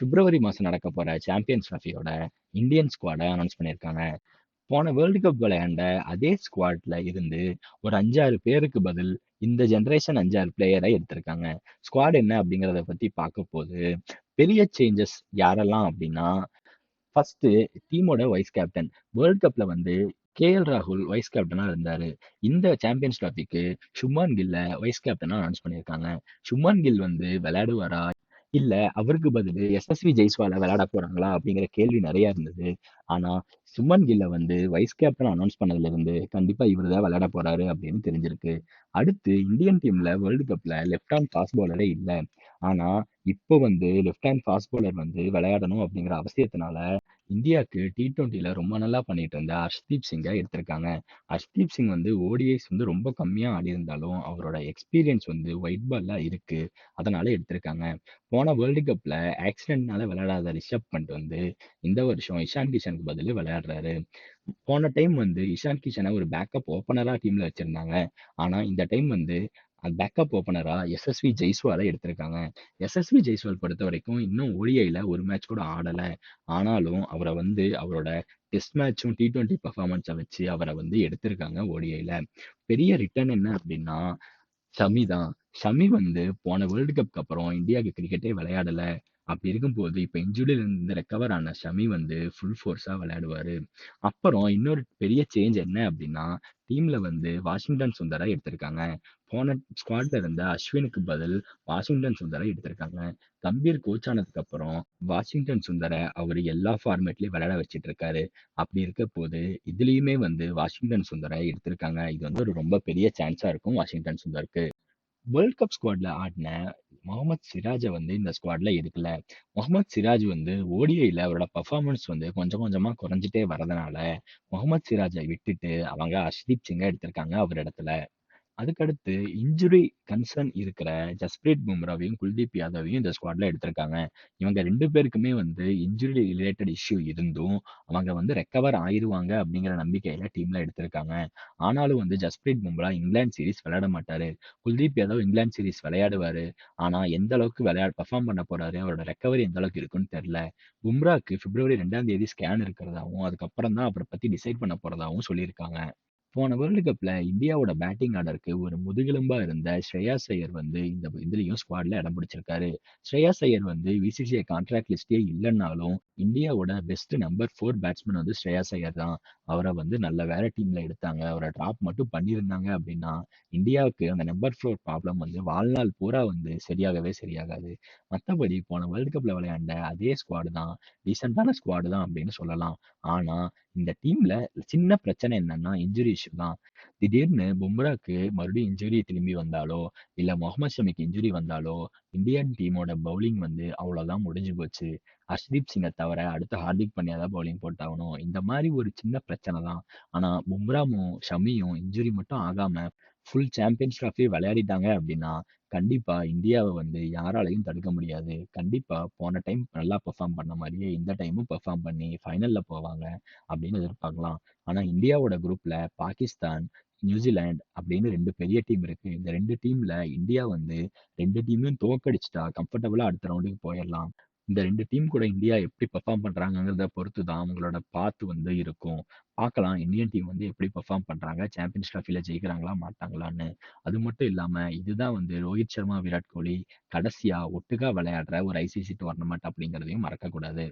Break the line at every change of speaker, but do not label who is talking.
பிப்ரவரி மாசம் நடக்க போகிற சாம்பியன்ஸ் ட்ராஃபியோட இந்தியன் ஸ்குவாடை அனௌன்ஸ் பண்ணியிருக்காங்க. போன வேர்ல்டு கப் விளையாண்ட அதே ஸ்குவாட்ல இருந்து ஒரு 5, 6 பேருக்கு பதில் இந்த ஜெனரேஷன் 5, 6 பிளேயர எடுத்திருக்காங்க. ஸ்குவாட் என்ன அப்படிங்கிறத பத்தி போது பெரிய சேஞ்சஸ் யாரெல்லாம் அப்படின்னா, ஃபர்ஸ்ட் டீமோட வைஸ் கேப்டன். வேர்ல்ட் கப்ல வந்து கே.எல். ராகுல் வைஸ் கேப்டனா இருந்தாரு. இந்த சாம்பியன்ஸ் ட்ராஃபிக்கு சுமான் கில்ல வைஸ் கேப்டனாக அனௌன்ஸ் பண்ணியிருக்காங்க. சுமான் கில் வந்து விளையாடுவாரா? இல்ல அவருக்கு பதிலு எஸ்.எஸ்.வி. ஜெய்ஸ்வால விளையாட போறாங்களா? அப்படிங்கிற கேள்வி நிறைய இருந்தது. ஆனா, சுப்மன் கில்ல வந்து வைஸ் கேப்டன் அனௌன்ஸ் பண்ணதுல இருந்து கண்டிப்பா இவரு தான் விளையாட போறாரு அப்படின்னு தெரிஞ்சிருக்கு. அடுத்து இந்தியன் டீம்ல வேர்ல்டு கப்ல லெஃப்ட் ஹேண்ட் ஃபாஸ்ட் பவுலரே இல்ல. ஆனா, இப்போ வந்து லெஃப்ட் ஹேண்ட் ஃபாஸ்ட் பவுலர் வந்து விளையாடணும் அப்படிங்கிற அவசியத்தினால, இந்தியாக்கு டி20ல ரொம்ப நல்லா பண்ணிட்டு இருந்த ஹர்ஷ்தீப் சிங்கை எடுத்திருக்காங்க. ஹர்ஷ்தீப் சிங் வந்து ஓடிஐஸ் வந்து ரொம்ப கம்மியா ஆடியிருந்தாலும், அவரோட எக்ஸ்பீரியன்ஸ் வந்து ஒயிட் பால்ல இருக்கு. அதனால எடுத்திருக்காங்க. போன வேர்ல்டு கப்ல ஆக்சிடென்ட்னால விளையாடாத ரிஷப் பண்ட் வந்து இந்த வருஷம் இஷான் கிஷனுக்கு பதிலு விளையாடுறாரு. போன டைம் வந்து இஷான் கிஷனை ஒரு பேக்கப் ஓப்பனராக டீம்ல வச்சிருந்தாங்க. ஆனா, இந்த டைம் வந்து பேக்கப் ஓப்பனரா எஸ்.எஸ்.வி. ஜெய்ஸ்வாலை எடுத்திருக்காங்க. எஸ்.எஸ்.வி. ஜெய்ஸ்வால் பொறுத்தவரைக்கும் இன்னும் ஓடிஐல ஒரு மேட்ச் கூட ஆடல. ஆனாலும் அவரை வந்து அவரோட டெஸ்ட் மேட்சும், டி ட்வெண்ட்டி பர்ஃபார்மன்ஸை வச்சு அவரை வந்து எடுத்திருக்காங்க ஓடிஐல. பெரிய ரிட்டர்ன் என்ன அப்படின்னா, ஷமி தான். ஷமி வந்து போன வேர்ல்டு கப்க்கு அப்புறம் இந்தியாவுக்கு கிரிக்கெட்டே விளையாடல. அப்படி இருக்கும்போது, இப்போ இன்ஜூரில ரெக்கவர் ஆன ஷமி வந்து ஃபுல் ஃபோர்ஸாக விளையாடுவார் அப்புறம் இன்னொரு பெரிய சேஞ்ச் என்ன அப்படின்னா, டீமில் வந்து வாஷிங்டன் சுந்தர எடுத்திருக்காங்க. போன ஸ்குவாட்ல இருந்த அஸ்வினுக்கு பதில் வாஷிங்டன் சுந்தரை எடுத்திருக்காங்க. கம்பீர் கோச் ஆனதுக்கு அப்புறம் வாஷிங்டன் சுந்தர அவர் எல்லா ஃபார்மேட்லயும் விளையாட வச்சுட்டு இருக்காரு. அப்படி இருக்கப்போது, இதுலயுமே வந்து வாஷிங்டன் சுந்தரை எடுத்திருக்காங்க. இது வந்து ஒரு ரொம்ப பெரிய சான்ஸா இருக்கும் வாஷிங்டன் சுந்தருக்கு. வேர்ல்ட் கப் ஸ்குவாட்ல ஆடின முகமது சிராஜ வந்து இந்த ஸ்குவாட்ல எடுக்கல. முகமது சிராஜ் வந்து ஓடிஐல அவரோட பர்ஃபார்மன்ஸ் வந்து கொஞ்சம் கொஞ்சமா குறைஞ்சுட்டே வரதுனால, முகமது சிராஜ விட்டுட்டு அவங்க அஷ்தீப் சிங்க எடுத்திருக்காங்க அவர் இடத்துல. அதுக்கடுத்து இன்ஜுரி கன்சர்ன் இருக்கிற ஜஸ்பிரீத் பும்ராவையும், குல்தீப் யாதவையும் இந்த ஸ்குவாட்ல எடுத்திருக்காங்க. இவங்க 2 பேருக்குமே வந்து இன்ஜுரி ரிலேட்டட் இஷ்யூ இருந்தும், அவங்க வந்து ரெக்கவர் ஆயிருவாங்க அப்படிங்கிற நம்பிக்கையில டீம்ல எடுத்திருக்காங்க. ஆனாலும் வந்து ஜஸ்பிரீத் பும்ரா இங்கிலாந்து சீரிஸ் விளையாட மாட்டாரு. குல்தீப் யாதவ் இங்கிலாந்து சீரிஸ் விளையாடுவாரு. ஆனா, எந்த அளவுக்கு விளையாட பெர்ஃபார்ம் பண்ண போறாரு, அவரோட ரெக்கவரி எந்த அளவுக்கு இருக்குன்னு தெரியல. பும்ராக்கு பிப்ரவரி 2ஆம் தேதி ஸ்கேன் இருக்கிறதாவும், அதுக்கப்புறம் தான் அவர பத்தி டிசைட் பண்ண போறதாவும் சொல்லியிருக்காங்க. போன வேர்ல்டு கப்பில் இந்தியாவோட பேட்டிங் ஆர்டருக்கு ஒரு முதுகெலும்பாக இருந்த ஸ்ரேயாஸ் ஐயர் வந்து இந்த இதுலேயும் ஸ்குவாடில் இடம் பிடிச்சிருக்காரு. ஸ்ரேயாஸ் ஐயர் வந்து விசிசிஐ கான்ட்ராக்ட் லிஸ்டே இல்லைன்னாலும் இந்தியாவோட பெஸ்ட் நம்பர் ஃபோர் பேட்ஸ்மேன் வந்து ஸ்ரேயாஸ் ஐயர் தான். அவரை வந்து நல்ல வேற டீம்ல எடுத்தாங்க. அவரை டிராப் மட்டும் பண்ணியிருந்தாங்க அப்படின்னா, இந்தியாவுக்கு அந்த நம்பர் ஃபோர் ப்ராப்ளம் வந்து வாழ்நாள் பூரா வந்து சரியாகவே சரியாகாது. மத்தபடி போன வேர்ல்டு கப்ல விளையாண்ட அதே ஸ்குவாடு தான். டீசெண்டான ஸ்குவாடு தான் அப்படின்னு சொல்லலாம். ஆனா, இந்த டீம்ல சின்ன பிரச்சனை என்னன்னா, இன்ஜுரி இஷ்யூ தான். திடீர்னு பும்ராக்கு மறுபடியும் இன்ஜுரி திரும்பி வந்தாலோ, இல்ல முகமது ஷமிக்கு இன்ஜுரி வந்தாலோ, இந்தியன் டீமோட பவுலிங் வந்து அவ்வளோதான் முடிஞ்சு போச்சு. ஹர்ஷ்தீப் சிங்க தவிர அடுத்து ஹார்திக் பாண்டியா தான் பவுலிங் போட்டாகணும். இந்த மாதிரி ஒரு சின்ன பிரச்சனை தான். ஆனா, பும்ராவும், ஷமியும் இன்ஜுரி மட்டும் ஆகாம ஃபுல் சாம்பியன்ஸ் ட்ராஃபி விளையாடிட்டாங்க அப்படின்னா, கண்டிப்பா இந்தியாவை வந்து யாராலையும் தடுக்க முடியாது. கண்டிப்பா போன டைம் நல்லா பெர்ஃபார்ம் பண்ண மாதிரியே இந்த டைமும் பெர்ஃபார்ம் பண்ணி ஃபைனல்ல போவாங்க அப்படின்னு எதிர்பார்க்கலாம். ஆனா, இந்தியாவோட குரூப்ல பாகிஸ்தான், நியூசிலாந்து அப்படின்னு ரெண்டு பெரிய டீம் இருக்கு. இந்த ரெண்டு டீம்ல இந்தியா வந்து ரெண்டு டீமையும் தோக்கடிச்சிட்டா கம்ஃபர்டபுளா அடுத்த ரவுண்டுக்கு போயிடலாம் இந்த 2 டீம் கூட இந்தியா எப்படி பெர்ஃபார்ம் பண்றாங்கங்கிறத பொறுத்து தான் அவங்களோட பார்த்து வந்து இருக்கும். பார்க்கலாம் இந்தியன் டீம் வந்து எப்படி பெர்ஃபார்ம் பண்றாங்க, சாம்பியன்ஸ் ட்ராஃபியில் ஜெயிக்கிறாங்களா, மாட்டாங்களான்னு. அது மட்டும் இல்லாம இதுதான் வந்து ரோஹித் சர்மா, விராட் கோலி கடைசியா ஒட்டுக்கா விளையாடுற ஒரு ஐசிசி டோர்னமெண்ட் அப்படிங்கிறதையும் மறக்கக்கூடாது.